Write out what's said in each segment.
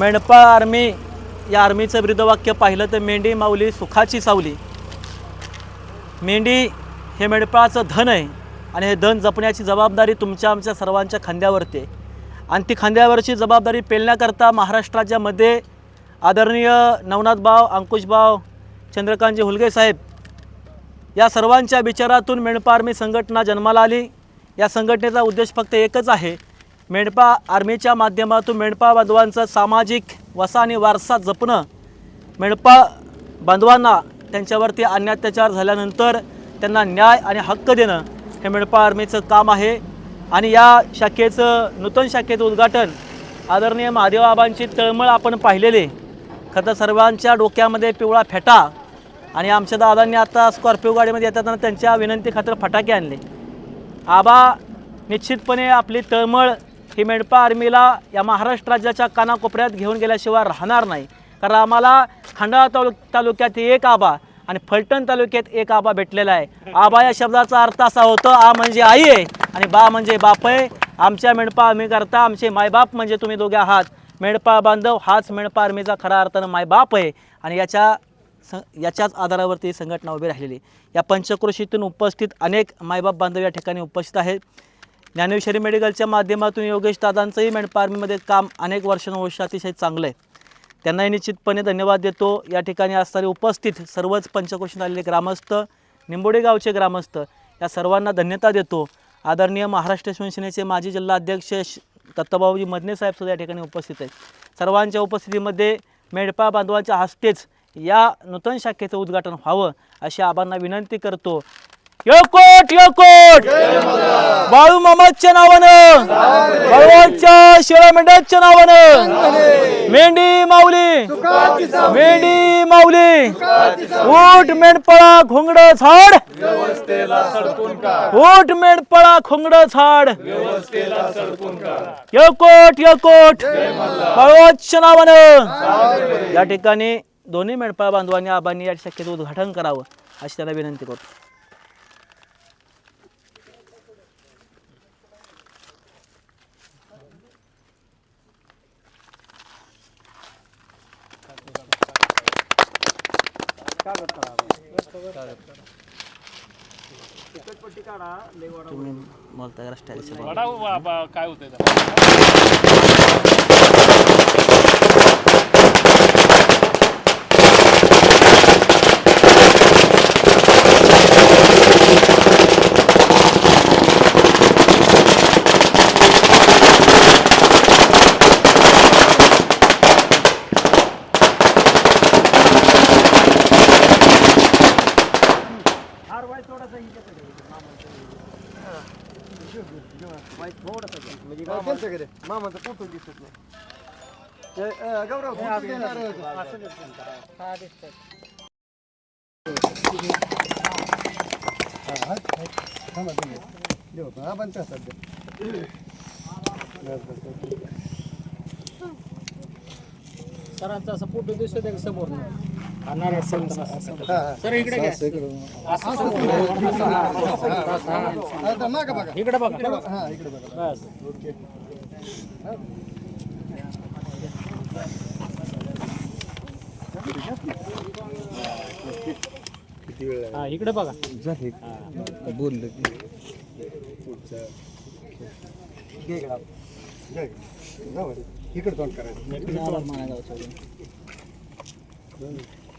मेंढपाळ आर्मी या आर्मीचं ब्रीदवाक्य पाहिलं तर मेंढी माऊली सुखाची सावली. मेंढी हे मेंढपाळाचं धन आहे आणि हे धन जपण्याची जबाबदारी तुमच्या आमच्या सर्वांच्या खांद्यावरती आहे. आणि ती खांद्यावरची जबाबदारी पेलण्याकरता महाराष्ट्र राज्यामध्ये आदरणीय नवनाथभाव अंकुशभाव चंद्रकांतजी हुलगे साहेब या सर्वांच्या विचारातून मेंढपा आर्मी संघटना जन्माला आली. या संघटनेचा उद्देश फक्त एकच आहे मेंढपा आर्मीच्या माध्यमातून मेंढपा बांधवांचं सामाजिक वसा आणि वारसा जपणं मेंढपा बांधवांना त्यांच्यावरती अन्यात्याचार झाल्यानंतर त्यांना न्याय आणि हक्क देणं हे मेंढपा आर्मीचं काम आहे. आणि या शाखेचं नूतन शाखेचं उद्घाटन आदरणीय महादेवबाबांची तळमळ आपण पाहिलेले. खरं सर्वांच्या डोक्यामध्ये पिवळा फेटा आणि आमच्या दादांनी आता स्कॉर्पिओ गाडीमध्ये येताना त्यांच्या विनंती खातर फटाके आणले. आबा निश्चितपणे आपली तळमळ ही मेंढपा आर्मीला या महाराष्ट्र राज्याच्या कानाकोपऱ्यात घेऊन गेल्याशिवाय राहणार नाही. कारण आम्हाला खंडाळा तालु तालुक्यात एक आबा आणि फलटण तालुक्यात एक आबा भेटलेला आहे. आबा या शब्दाचा अर्थ असा होतो आ म्हणजे आई आहे आणि बा म्हणजे बाप आहे. आमच्या मेंढपा आम्ही करता आमचे मायबाप म्हणजे तुम्ही दोघे आहात. मेंढपा बांधव हाच मेंढपा आर्मीचा खरा अर्थानं मायबाप आहे. आणि याच्या स याच्याच आधारावरती ही संघटना उभी राहिलेली या पंचक्रोशीतून उपस्थित अनेक मायबाप बांधव या ठिकाणी उपस्थित आहेत. ज्ञानेश्वरी मेडिकलच्या माध्यमातून योगेश दादांचंही मेंढपार्मीमध्ये काम अनेक वर्षानुवर्ष अतिशय चांगलं आहे. त्यांनाही निश्चितपणे धन्यवाद देतो. या ठिकाणी असणारे उपस्थित सर्वच पंचक्रोशीत आलेले ग्रामस्थ निंबोडे गावचे ग्रामस्थ या सर्वांना धन्यता देतो. आदरणीय महाराष्ट्र शिवसेनेचे माजी जिल्हाध्यक्ष श- दत्तभाऊजी मदने साहेबसुद्धा या ठिकाणी उपस्थित आहेत. सर्वांच्या उपस्थितीमध्ये मेढपा बांधवांच्या हस्तेच या नूतन शाखेचं उद्घाटन व्हावं अशी आबांना विनंती करतो. योकोट योकोट बाळू मामाच्या नावानं बाळूच्या शिळा मेंढ्याच्या नावानं मेंढी माऊली मेंढी माऊली ऊट मेंढपळा घोंगड झाड ऊट मेंढपळा खोंगड झाड. यकोट यकोट बाळूच्या नावानं. या ठिकाणी दोन्ही मेंढपाळ बांधवांनी आबांनी या शक्यतो उद्घाटन करावं अशी त्याला विनंती करतो. तुम्ही बोलता जरा स्टाईलशी बोला. काय होतंय मामाचा फोटो दिसत नाही ते, अं, गौरव फोटो देणार होतं. हा, हा, थांबा तुम्ही. देऊ का? हा, पण तसाच सध्या बस, बस, बस. सरांचा असं फोटो दिसतो त्या समोर सर इकडे घ्या इकडं. हा, आता मागं बघा. इकडे बघा इकडे बघा. हा, इकडे बघा. बस ओके. किती वेळ हा इकडे बघा झाले बोललं की घे इकडं. घे. जाऊ दे. इकडं तोंड करायचं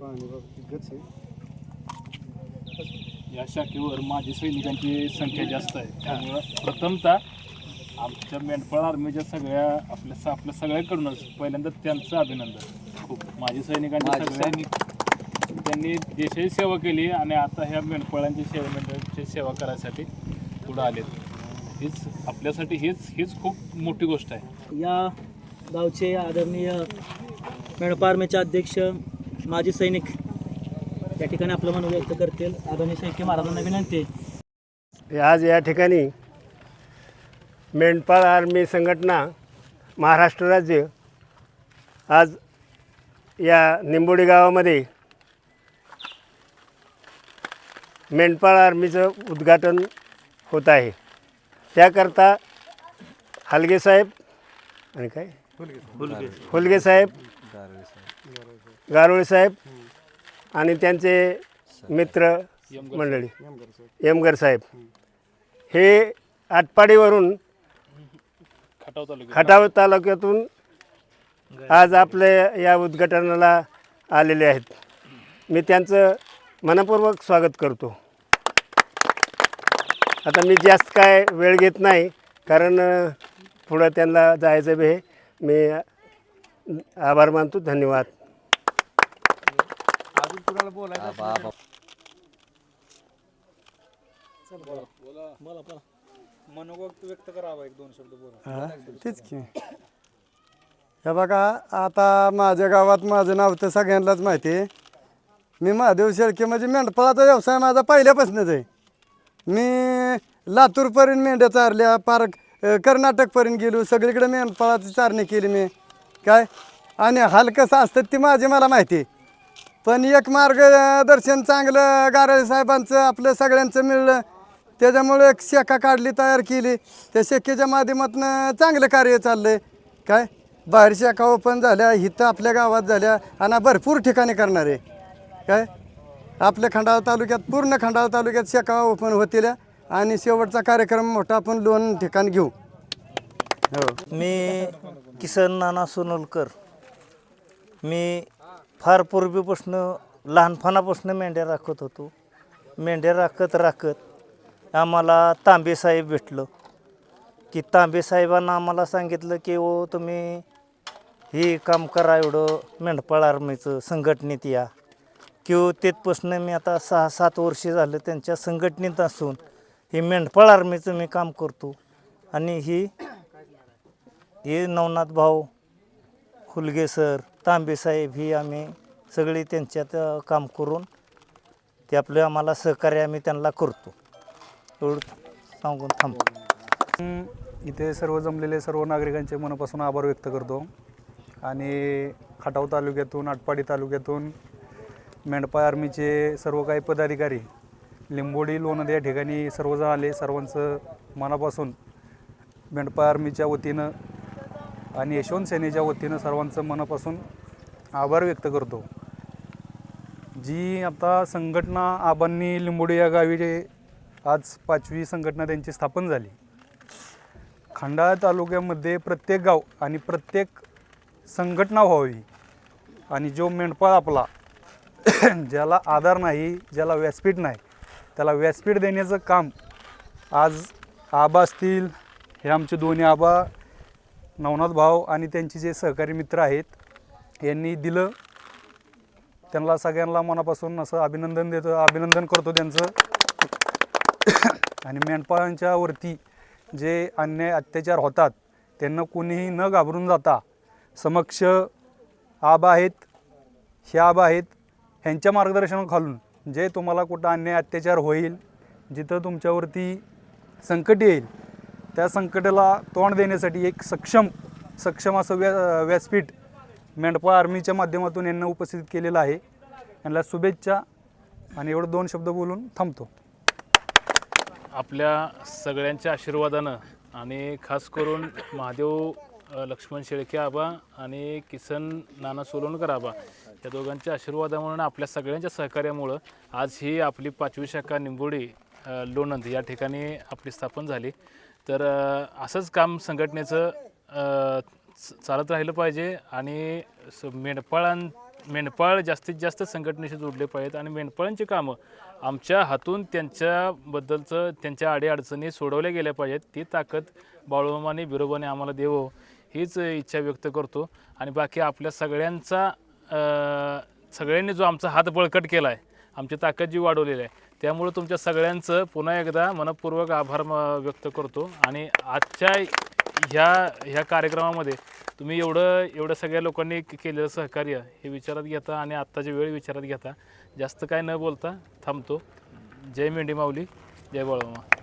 पाणी बघ, गच आहे. या शाखेवर माजी सैनिकांची संख्या जास्त आहे. त्यामुळं प्रथमतः आमच्या मेंढपाळ आर्मीच्या सगळ्या आपल्या आपल्या सगळ्याकडूनच पहिल्यांदा त्यांचं अभिनंदन. खूप. माजी सैनिकांच्या सगळ्या त्यांनी देशाची सेवा केली आणि आता ह्या मेंढपाळांची सेवा मेंढपाळांची सेवा करायसाठी पुढं आलेत. हीच आपल्यासाठी हीच हीच खूप मोठी गोष्ट आहे. या गावचे आदरणीय मेळपा आर्मीचे अध्यक्ष माजी सैनिक या ठिकाणी आपलं मन व्यक्त करतील. आदरणीय शेळके महाराजांना विनंती. आज या ठिकाणी मेंढपाळ आर्मी संघटना महाराष्ट्र राज्य आज या निंबोडी गावामध्ये मेंढपाळ आर्मीचं उद्घाटन होत आहे. त्याकरता हलगे साहेब आणि काय? फुलगे साहेब. गारोळे साहेब आणि त्यांचे मित्र मंडळी. यमगर साहेब. हे आटपाडीवरून खटाव तालुक्यात. खटाव तालुक्यातून आज आपल्या या उद्घाटनाला आलेले आहेत. मी त्यांचं मनपूर्वक स्वागत करतो. आता मी जास्त काय वेळ घेत नाही कारण पुढं त्यांना जायचं बी मी आभार मानतो. धन्यवाद. हा, तेच की. हे बघा आता माझ्या गावात माझं नाव तर सगळ्यांनाच माहिती आहे. मी महादेव शेळके म्हणजे मेंढपाळाचा व्यवसाय माझा पहिल्यापासूनच आहे. मी लातूरपर्यंत मेंढ्या चारल्या पार कर्नाटकपर्यंत गेलो सगळीकडे मेंढपाळाची चारणी केली मी. काय? आणि हाल कसं असतं ती माझी मला माहिती आहे. पण एक मार्गदर्शन चांगलं गाराळे साहेबांचं आपलं सगळ्यांचं मिळलं. त्याच्यामुळे एक शेका काढली तयार केली. त्या शेकेच्या माध्यमातून चांगलं कार्य चाललंय. काय? बाहेर शेखा ओपन झाल्या इथं आपल्या गावात झाल्या आणि भरपूर ठिकाणी करणार. आहे काय? आपल्या खंडाळा तालुक्यात पूर्ण खंडाळा तालुक्यात शेखा ओपन होतील आणि शेवटचा कार्यक्रम मोठा आपण दोन ठिकाण घेऊ. हो. मी किसन नाना सोनोलकर. मी फार पूर्वीपासून लहानपणापासून मेंढ्या राखत होतो. मेंढ्या राखत राखत आम्हाला तांबेसाहेब भेटलं. की तांबेसाहेबांना आम्हाला सांगितलं की ओ तुम्ही हे काम करा एवढं मेंढपाळ आर्मीचं संघटनेत या. किंवा तिथपासून मी आता सहा सात वर्षे झालं त्यांच्या संघटनेत असून हे मेंढपाळ आर्मीचं मी काम करतो. आणि ही हे नवनाथ भाऊ हुलगे सर तांबेसाहेब ही आम्ही सगळी त्यांच्यात काम करून ते आपलं आम्हाला सहकार्य आम्ही त्यांना करतो. एवढं सांगून थांबतो. इथे सर्व जमलेले सर्व नागरिकांचे मनापासून आभार व्यक्त करतो. आणि खटाव तालुक्यातून आटपाडी तालुक्यातून मेंढपाळ आर्मीचे सर्व काही पदाधिकारी लिंबोडी लोणंद या ठिकाणी सर्वजण आले. सर्वांचं मनापासून मेंढपाळ आर्मीच्या वतीनं आणि यशवंत सेनेच्या वतीनं सर्वांचं मनापासून आभार व्यक्त करतो. जी आता संघटना आबांनी लिंबोडी या गावी जे आज पाचवी संघटना त्यांची स्थापन झाली. खंडाळा तालुक्यामध्ये प्रत्येक गाव आणि प्रत्येक संघटना व्हावी आणि जो मेंढपाळ आपला ज्याला आधार नाही ज्याला व्यासपीठ नाही त्याला व्यासपीठ देण्याचं काम आज आबा असतील हे आमचे दोन्ही आबा नवनाथ भाव आणि त्यांचे जे सहकारी मित्र आहेत यांनी दिलं. त्यांना सगळ्यांना मनापासून असं अभिनंदन देतो अभिनंदन करतो त्यांचं. आणि मेंढपाळांच्या वरती जे अन्याय अत्याचार होतात त्यांना कोणीही न घाबरून जाता समक्ष आब आहेत हे आब आहेत ह्यांच्या मार्गदर्शनाखालून जे तुम्हाला कुठं अन्याय अत्याचार होईल जिथं तुमच्यावरती संकट येईल त्या संकटाला तोंड देण्यासाठी एक सक्षम सक्षम असं व्या व्यासपीठ मेंढपाळ आर्मीच्या माध्यमातून यांना उपस्थित केलेलं आहे. यांना शुभेच्छा आणि एवढं दोन शब्द बोलून थांबतो. आपल्या सगळ्यांच्या आशीर्वादानं आणि खास करून महादेव लक्ष्मण शेळके आबा आणि किसन नाना सोलोणकर आबा या दोघांच्या आशीर्वादामुळे आपल्या सगळ्यांच्या सहकार्यामुळं आज ही आपली पाचवी शाखा निंबोडी लोणंद या ठिकाणी आपली स्थापन झाली. तर असंच काम संघटनेचं चालत राहिलं पाहिजे आणि स- मेंढपाळां मेंढपाळ जास्तीत जास्त संघटनेशी जोडले पाहिजेत आणि मेंढपाळांची कामं आमच्या हातून त्यांच्याबद्दलचं त्यांच्या अडीअडचणी सोडवल्या गेल्या पाहिजेत. ती ताकद बाळूमाने बिरोबाने आम्हाला देवो हीच इच्छा व्यक्त करतो. आणि बाकी आपल्या सगळ्यांचा सगळ्यांनी जो आमचा हात बळकट केला आहे आमची ताकद जी वाढवलेली आहे त्यामुळे तुमच्या सगळ्यांचं पुन्हा एकदा मनपूर्वक आभार म- व्यक्त करतो. आणि आजच्या ह्या ह्या कार्यक्रमामध्ये तुम्ही एवढं एवढं सगळ्या लोकांनी केलेलं सहकार्य हे विचारात घेता आणि आत्ताची वेळ विचारात घेता. जास्त काय न बोलता थांबतो. जय मेंढी माऊली. जय बाळूमा